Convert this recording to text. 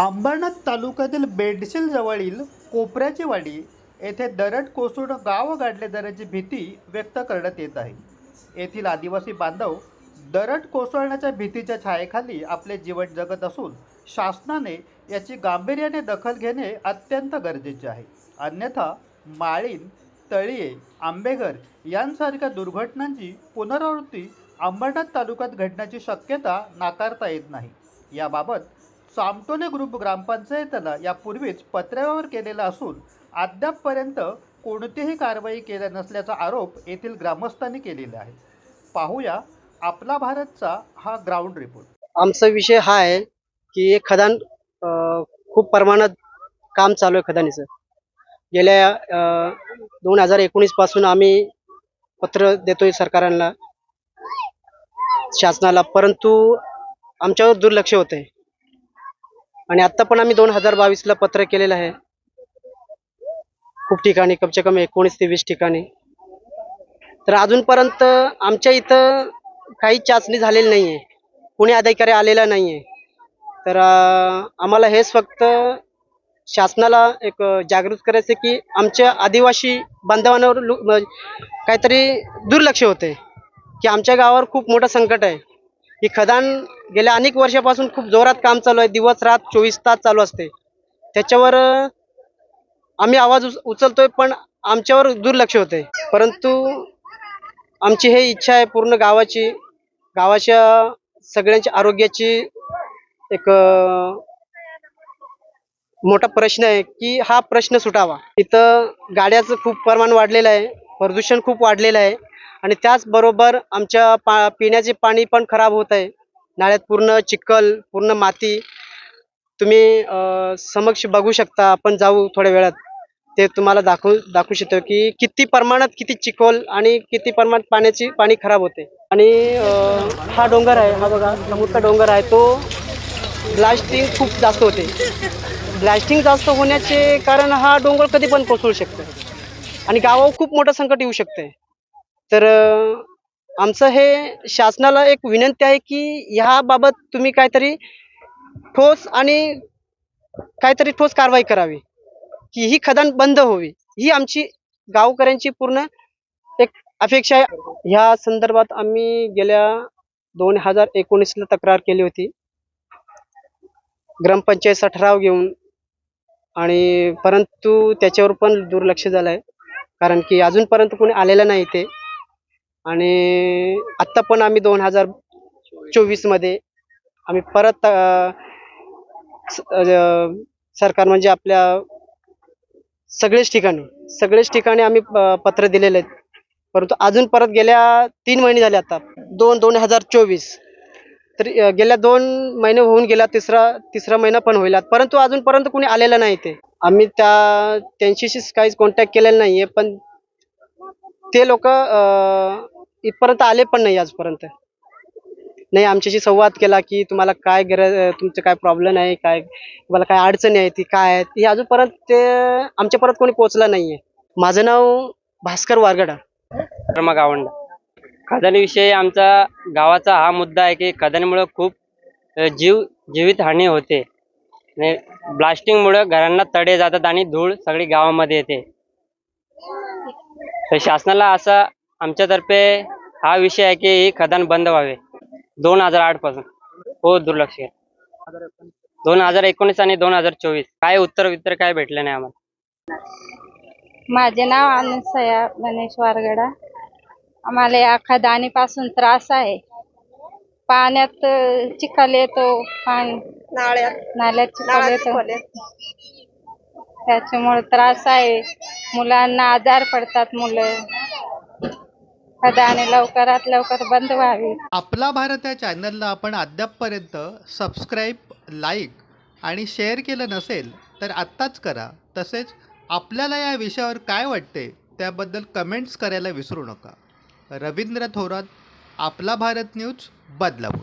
अंबरनाथ तालुक्यातील बेडशील जवळील कोपऱ्याची वाडी येथे दरड कोसळून गाव गाडले जाण्याची भीती व्यक्त करण्यात येत आहे. येथील आदिवासी बांधव दरड कोसळण्याच्या भीतीच्या छायेखाली आपले जीवन जगत असून शासनाने याची गांभीर्याने दखल घेणे अत्यंत गरजेचे आहे. अन्यथा माळीन तळीये आंबेघर यांसारख्या दुर्घटनांची पुनरावृत्ती अंबरनाथ तालुक्यात घडण्याची शक्यता नाकारता येत नाही. याबाबत चामटोले ग्रुप ग्रामपंचायतनं यापूर्वीच पत्र्यावर केलेला असून अद्यापपर्यंत कोणतीही कारवाई केल्या नसल्याचा आरोप येथील ग्रामस्थांनी केलेला आहे. पाहूया आपला भारतचा हा ग्राउंड रिपोर्ट आमचा विषय हा आहे की हे खदान खूप प्रमाणात काम चालू आहे खदानीचं. गेल्या दोन हजार एकोणीसपासून आम्ही पत्र देतोय सरकारांना शासनाला परंतु आमच्यावर दुर्लक्ष होते आणि आता पण आम्ही दोन हजार बावीसला पत्र केलेलं आहे. खूप ठिकाणी कमसे कमी एकोणीस ते वीस ठिकाणी. तर अजूनपर्यंत आमच्या इथं काही चाचणी झालेली नाही आहे कुणी अधिकारी आलेला नाही आहे तर आम्हाला हेच फक्त शासनाला एक जागृत करायचं आहे की आमच्या आदिवासी बांधवांवर म्हणजे काहीतरी दुर्लक्ष होते की आमच्या गावावर खूप मोठं संकट आहे. ही खदान गेल्या अनेक वर्षापासून खूप जोरात काम चालू आहे. दिवस रात चोवीस तास चालू असते. त्याच्यावर आम्ही आवाज उच- उचलतोय पण आमच्यावर दुर्लक्ष होते परंतु आमची हे इच्छा आहे पूर्ण गावाची गावाच्या सगळ्यांच्या आरोग्याची एक मोठा प्रश्न आहे की हा प्रश्न सुटावा. इथं गाड्याचं खूप प्रमाण वाढलेलं आहे. प्रदूषण खूप वाढलेलं आहे. आणि त्याचबरोबर आमच्या पा पिण्याचे पाणी पण खराब होत आहे. नाळ्यात पूर्ण चिखल पूर्ण माती. तुम्ही समक्ष बघू शकता. आपण जाऊ थोड्या वेळात. ते तुम्हाला दाखवू दाखवू शकतो की किती प्रमाणात किती चिखल आणि किती प्रमाणात पाण्याची पाणी खराब होते. आणि हा डोंगर आहे. हा बघा समुद्र डोंगर आहे. तो ब्लास्टिंग खूप जास्त होते. ब्लास्टिंग जास्त होण्याचे कारण हा डोंगर कधी पण कोसळू शकतो. आणि गावावर खूप मोठं संकट येऊ शकते. तर आमचं हे शासनाला एक विनंती आहे की ह्याबाबत तुम्ही काहीतरी ठोस आणि काहीतरी ठोस कारवाई करावी की ही खदान बंद व्हावी. ही आमची गावकऱ्यांची पूर्ण एक अपेक्षा आहे. ह्या संदर्भात आम्ही गेल्या दोन हजार एकोणीसला तक्रार केली होती. ग्रामपंचायतचा ठराव घेऊन आणि परंतु त्याच्यावर पण दुर्लक्ष झालं आहे कारण की अजूनपर्यंत कोणी आलेलं नाही ते. आणि आत्ता पण आम्ही दोन हजार चोवीसमध्ये आम्ही परत सरकार म्हणजे आपल्या सगळेच ठिकाणी सगळेच ठिकाणी आम्ही पत्र दिलेले आहेत. परंतु अजून परत गेल्या तीन महिने झाले आता दोन दोन हजार चोवीस. तर गेल्या दोन महिने होऊन गेला तिसरा तिसरा महिना पण होईल. परंतु अजूनपर्यंत कुणी आलेलं नाही ते. आम्ही त्या त्यांच्याशी काहीच कॉन्टॅक्ट केलेला नाही आहे पण ते लोक इथपर्यंत आले पण नाही आजपर्यंत. नाही आमच्याशी संवाद केला की तुम्हाला काय गरज तुमचं काय प्रॉब्लेम आहे काय तुम्हाला काय अडचणी आहे ती काय आहेत हे अजूनपर्यंत ते आमच्यापर्यंत कोणी पोहोचलं नाहीये. माझं नाव भास्कर वारगडा. शर्मा गावंड. खदानीविषयी आमचा गावाचा हा मुद्दा आहे की खदानीमुळं खूप जीव जीवित हानी होते. ब्लास्टिंगमुळं घरांना तडे जातात आणि धूळ सगळी गावामध्ये येते. तर शासनाला असा आमच्यातर्फे हा विषय आहे की ही खदान बंद व्हावे. दोन हजार आठपासून. हो दुर्लक्ष दोन हजार एकोणीस आणि दोन हजार चोवीस. काय उत्तर वित्तर काय भेटलं नाही आम्हाला? माझे नाव अनुसया गणेश वारगडा. आम्हाला या खदानीपासून त्रास आहे. पाण्यात चिखल येतो पाणी नाल्यात नाल्यात चिखल येतो. त्याच्यामुळे त्रास आहे. मुलांना आजार पडतात मुलं. खदाने लवकरात लवकर बंद व्हावी. आपला भारत या चॅनलला आपण अद्यापपर्यंत सबस्क्राईब लाईक आणि शेअर केलं नसेल तर आत्ताच करा. तसेच आपल्याला या विषयावर काय वाटते त्याबद्दल कमेंट्स करायला विसरू नका. रवींद्र थोरात आपला भारत न्यूज बदलव